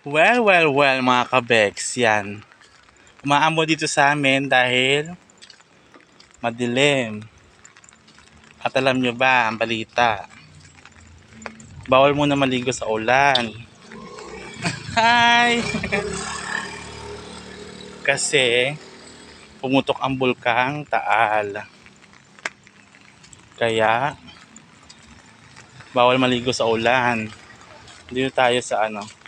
Well, well, well mga kabeks, yan. Umaambon dito sa amin dahil madilim. At alam nyo ba ang balita? Bawal muna maligo sa ulan. Hi! Kasi pumutok ang bulkang Taal. Kaya bawal maligo sa ulan. Dito tayo sa ano,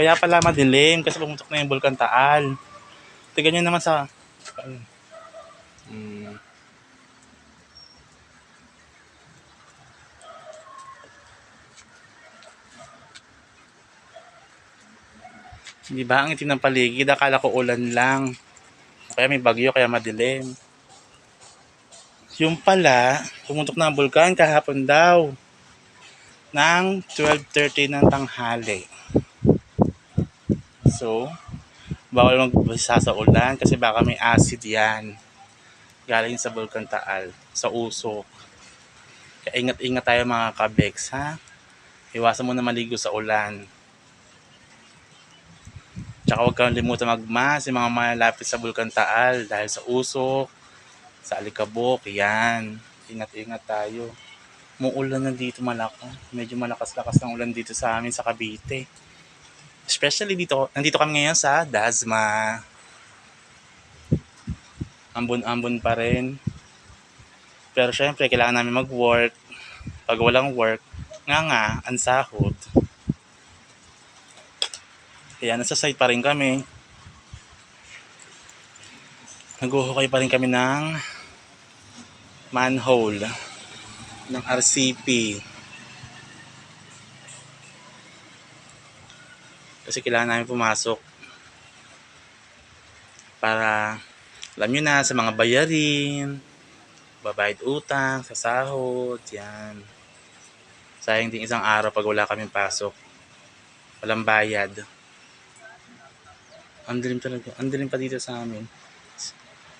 Kaya pala madilim kasi pumutok na yung Bulkan Taal. Tignan nyo naman sa... Hmm. Di ba ang itim ng paligid? Akala ko ulan lang. Kaya may bagyo, kaya madilim. Yung pala, pumutok na ang bulkan kahapon daw. Nang 12.30 ng tanghali. So, bawal magbasa sa ulan kasi baka may acid yan. Galing sa Bulkan Taal, sa usok. Kaya ingat-ingat tayo mga kabeks, ha? Iwasan mo na maligo sa ulan. Tsaka huwag kang limutan magmas yung mga malapit sa Bulkan Taal dahil sa usok, sa alikabok, yan. Ingat-ingat tayo. Muulan na dito malakas. Medyo malakas-lakas ng ulan dito sa amin sa Cavite. Especially dito, nandito kami ngayon sa Dasma. Ambon-ambon pa rin. Pero syempre, kailangan namin mag-work. Pag walang work, nga nga, ang sahod. Kaya nasa site pa rin kami. Naghuhukay pa rin kami ng manhole ng RCP. Kasi kailangan namin pumasok para alam nyo na sa mga bayarin, babayad utang, sa sahod, yan. Sayang din isang araw pag wala kaming pasok. Walang bayad. Ang dilim talaga. Ang dilim pa dito sa amin.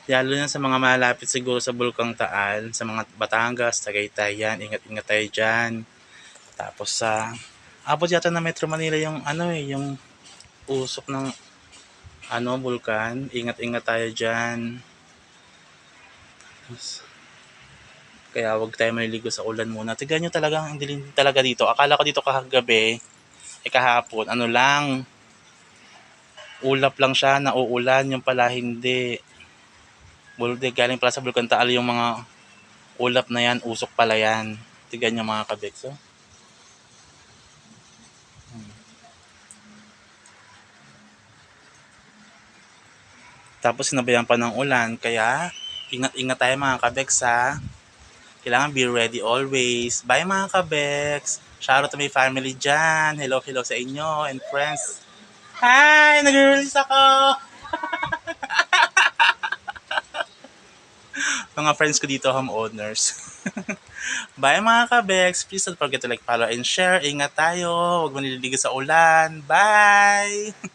Lalo na sa mga malapit siguro sa Bulkang Taal, sa mga Batangas, Tagaytay yan, ingat-ingat tayo dyan. Tapos sa, abot yata na Metro Manila yung ano eh, yung usok ng ano, bulkan. Ingat-ingat tayo dyan. Kaya wag tayo maliligo sa ulan muna. Tignan nyo talaga, ang dilim talaga dito. Akala ko dito kagabi, eh kahapon, ano lang, ulap lang siya, nauulan, yung pala hindi. Bulde, galing pala sa Bulkan Taal yung mga ulap na yan, usok pala yan. Tignan nyo mga kabeks, oh. Tapos sinabayan pa ng ulan, kaya ingat-ingat tayo mga kabeks ha. Kailangan be ready always. Bye mga kabeks! Shoutout to my family dyan. Hello, hello sa inyo and friends. Hi! Nag-release ako! mga friends ko dito, homeowners. Bye mga kabeks. Please don't forget to like, follow, and share. Ingat tayo. Huwag manililig sa ulan. Bye!